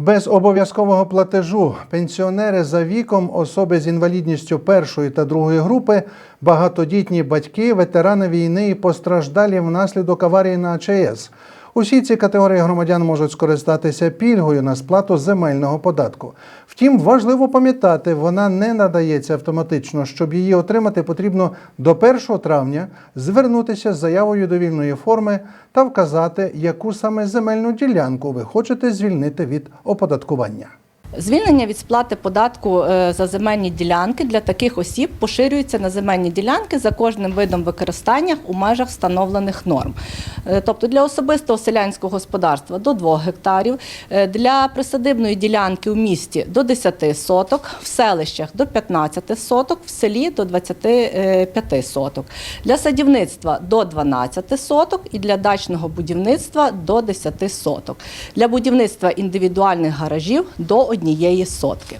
Без обов'язкового платежу пенсіонери за віком, особи з інвалідністю першої та другої групи, багатодітні батьки, ветерани війни і постраждалі внаслідок аварії на АЧС. Усі ці категорії громадян можуть скористатися пільгою на сплату земельного податку. Втім, важливо пам'ятати, вона не надається автоматично. Щоб її отримати, потрібно до 1 травня звернутися з заявою до вільної форми та вказати, яку саме земельну ділянку ви хочете звільнити від оподаткування. Звільнення від сплати податку е, за земельні ділянки для таких осіб поширюється на земельні ділянки за кожним видом використання у межах встановлених норм. Е, Тобто для особистого селянського господарства до 2 гектарів, е, для присадибної ділянки у місті до 10 соток, в селищах до 15 соток, в селі до 25 соток, для садівництва до 12 соток і для дачного будівництва до 10 соток. Для будівництва індивідуальних гаражів до однієї сотки.